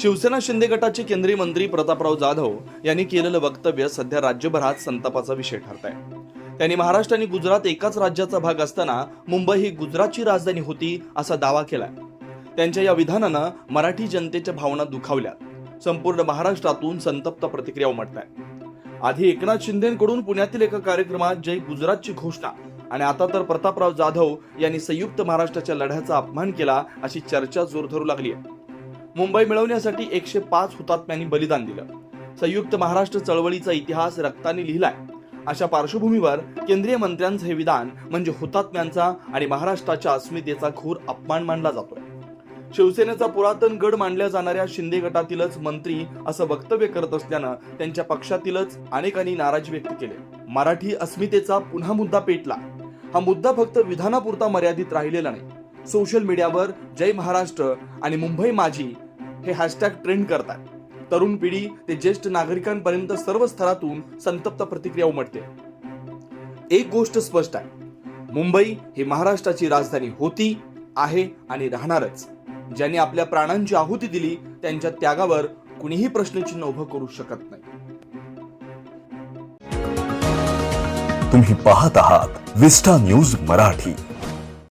शिवसेना शिंदे गटाचे केंद्रीय मंत्री प्रतापराव जाधव यांनी केलेलं वक्तव्य सध्या राज्यभरात संतापाचा विषय ठरत आहे त्यांनी महाराष्ट्र आणि गुजरात एकाच राज्याचा भाग असताना मुंबई ही गुजरातची राजधानी होती असा दावा केलाय. त्यांच्या या विधानानं मराठी जनतेच्या भावना दुखावल्या. संपूर्ण महाराष्ट्रातून संतप्त प्रतिक्रिया उमटत आधी एकनाथ शिंदेकडून पुण्यातील एका कार्यक्रमात जय गुजरातची घोषणा आणि आता तर प्रतापराव जाधव यांनी संयुक्त महाराष्ट्राच्या लढ्याचा अपमान केला अशी चर्चा जोर धरू लागली आहे मुंबई मिळवण्यासाठी एकशे पाच हुतात्म्यांनी बलिदान दिलं. संयुक्त महाराष्ट्र चळवळीचा इतिहास रक्ताने लिहिलाय. अशा पार्श्वभूमीवर केंद्रीय मंत्र्यांचं हे विधान म्हणजे हुतात्म्यांचा आणि महाराष्ट्राच्या अस्मितेचा घोर अपमान मानला जातोय. शिवसेनेचा पुरातन गड मानल्या जाणाऱ्या शिंदे गटातीलच मंत्री असं वक्तव्य करत असल्यानं त्यांच्या पक्षातीलच अनेकांनी नाराजी व्यक्त केली. मराठी अस्मितेचा पुन्हा मुद्दा पेटला. हा मुद्दा फक्त विधानापुरता मर्यादित राहिलेला नाही. सोशल मीडियावर जय महाराष्ट्र आणि मुंबई माझी हे हॅशटॅग ट्रेंड करतात. तरुण पिढी ते ज्येष्ठ नागरिकांपर्यंत सर्व स्तरातून संतप्त प्रतिक्रिया उमटते. एक गोष्ट स्पष्ट आहे. मुंबई ही महाराष्ट्राची राजधानी होती आहे आणि राहणारच. ज्यांनी आपल्या प्राणांची आहुती दिली त्यांच्या त्यागावर कुणीही प्रश्नचिन्ह उभं करू शकत नाही. तुम्ही पाहत आहात विस्टा न्यूज मराठी.